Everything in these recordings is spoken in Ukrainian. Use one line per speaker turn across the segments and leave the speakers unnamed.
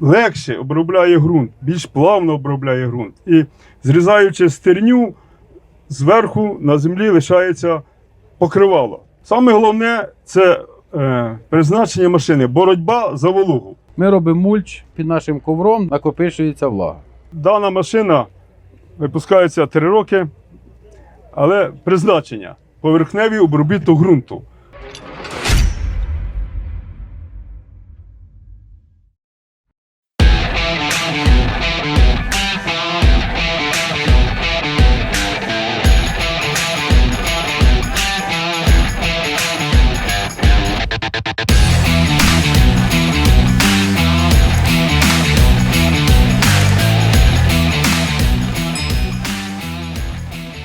легше обробляє ґрунт, більш плавно обробляє ґрунт. І зрізаючи стерню, зверху на землі лишається покривало. Саме головне це е, призначення машини боротьба за вологу.
Ми робимо мульч під нашим ковром, накопичується влага.
Дана машина випускається 3 роки, але призначення поверхневий обробіток ґрунту.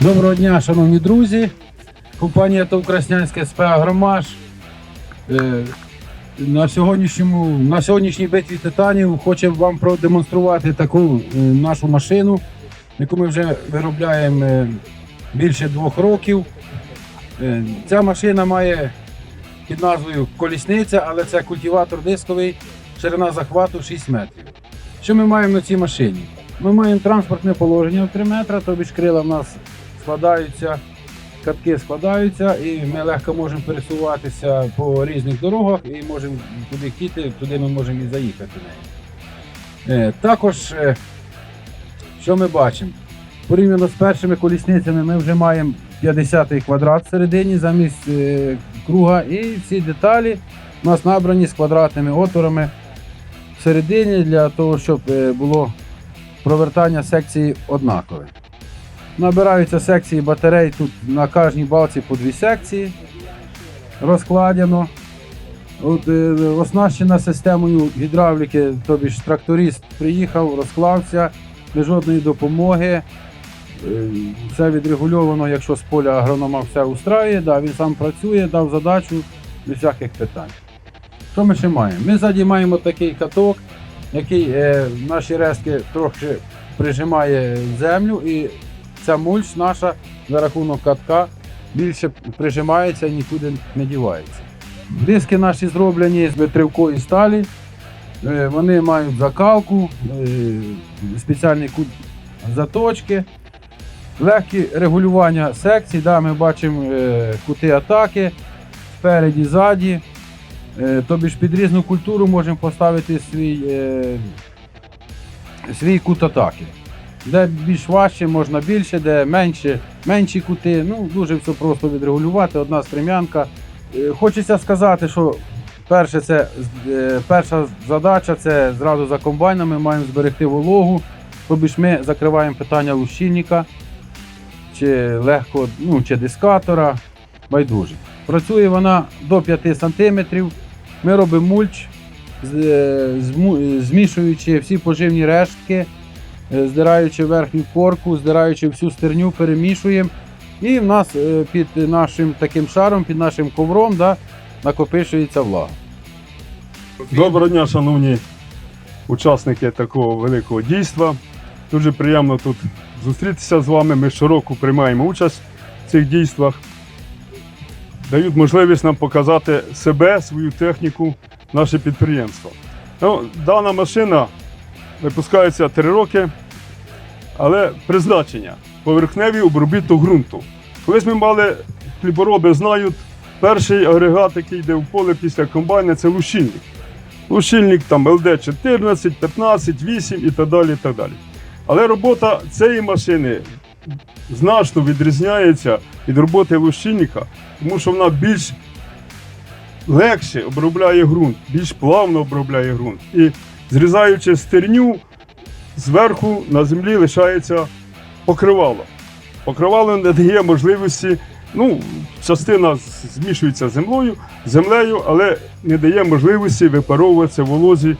Доброго дня, шановні друзі. Компанія ТОВ Краснянське СП «Агромаш». Е, На, сьогоднішньому, на сьогоднішній битві титанів хочемо вам продемонструвати таку е, нашу машину, яку ми вже виробляємо е, більше двох років. Ця машина має під назвою колісниця, але це культиватор дисковий, ширина захвату 6 метрів. Що ми маємо на цій машині? Ми маємо транспортне положення в 3 метри, тобі ж крила в нас складаються, катки складаються, і ми легко можемо пересуватися по різних дорогах і можемо куди хотіти, туди ми можемо і заїхати. Е, Також, е, що ми бачимо? Порівняно з першими колісницями ми вже маємо 50-й квадрат всередині замість е, круга, і всі деталі у нас набрані з квадратними отворами всередині для того, щоб було провертання секції однакове. Набираються секції батарей тут на кожній балці по дві секції. Розкладено. От, е, оснащена системою гідравліки, тобі ж тракторист приїхав, розклався без жодної допомоги. Е, Все відрегульовано, якщо з поля агронома все устраює, да, він сам працює, дав задачу без всяких питань. Що ми ще маємо? Ми ззаді маємо такий каток, який е, наші рештки трохи прижимає землю, і ця мульч наша за рахунок катка більше прижимається і нікуди не дівається. Диски наші зроблені з витривкої сталі. Е, Вони мають закалку, е, спеціальний кут заточки, легкі регулювання секцій. Да, ми бачимо е, кути атаки спереді, ззаді. Тобі ж під різну культуру можемо поставити свій, свій кут атаки. Де більш важче, можна більше, де менше, менші кути. Ну, дуже все просто відрегулювати. Одна стрем'янка. Е, Хочеться сказати, що перше це, е, перша задача це зразу за комбайном ми маємо зберегти вологу. Тобі ж ми закриваємо питання лущильника, чи легко, ну, чи дискатора, байдуже. Працює вона до 5 см. Ми робимо мульч, е, змішуючи всі поживні рештки, здираючи верхню корку, здираючи всю стерню, перемішуємо. І в нас е, під нашим таким шаром, під нашим ковром да, накопичується влага.
Доброго дня, шановні учасники такого великого дійства. Дуже приємно тут зустрітися з вами. Ми щороку приймаємо участь в цих дійствах. Дають можливість нам показати себе, свою техніку, наше підприємство. Ну, дана машина випускається 3 роки, але призначення поверхневий обробіток ґрунту. Колись ми мали хлібороби знають, перший агрегат, який йде в поле після комбайна, це лущильник. Лущильник там ЛД 14, 15, 8 і так далі. І так далі. Але робота цієї машини значно відрізняється від роботи лущильника, тому що вона більш легше обробляє ґрунт, більш плавно обробляє ґрунт. І зрізаючи стерню, зверху на землі лишається покривало. Покривало не дає можливості, ну, частина змішується з землею, землею, але не дає можливості випаровуватися волозі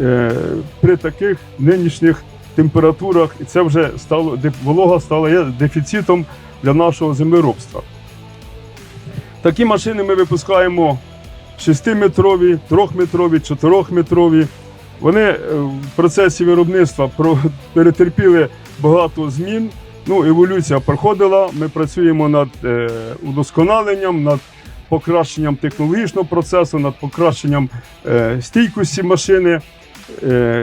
е, при таких нинішніх температурах. І це вже стало волога стала дефіцитом для нашого землеробства. Такі машини ми випускаємо 6-метрові, 3-метрові, 4-метрові. Вони е, в процесі виробництва перетерпіли багато змін. Ну, еволюція проходила. Ми працюємо над е, удосконаленням, над покращенням технологічного процесу, над покращенням е, стійкості машини.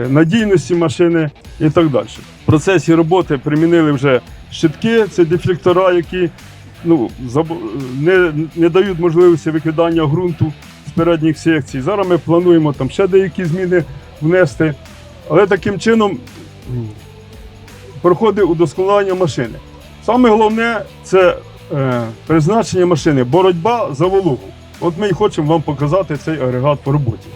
надійності машини і так далі. В процесі роботи примінили вже щитки, це дефлектора, які ну, не, не дають можливості викидання ґрунту з передніх секцій. Зараз ми плануємо там ще деякі зміни внести, але таким чином проходить удосконалення машини. Саме головне це е, призначення машини, боротьба за вологу. От ми і хочемо вам показати цей агрегат по роботі.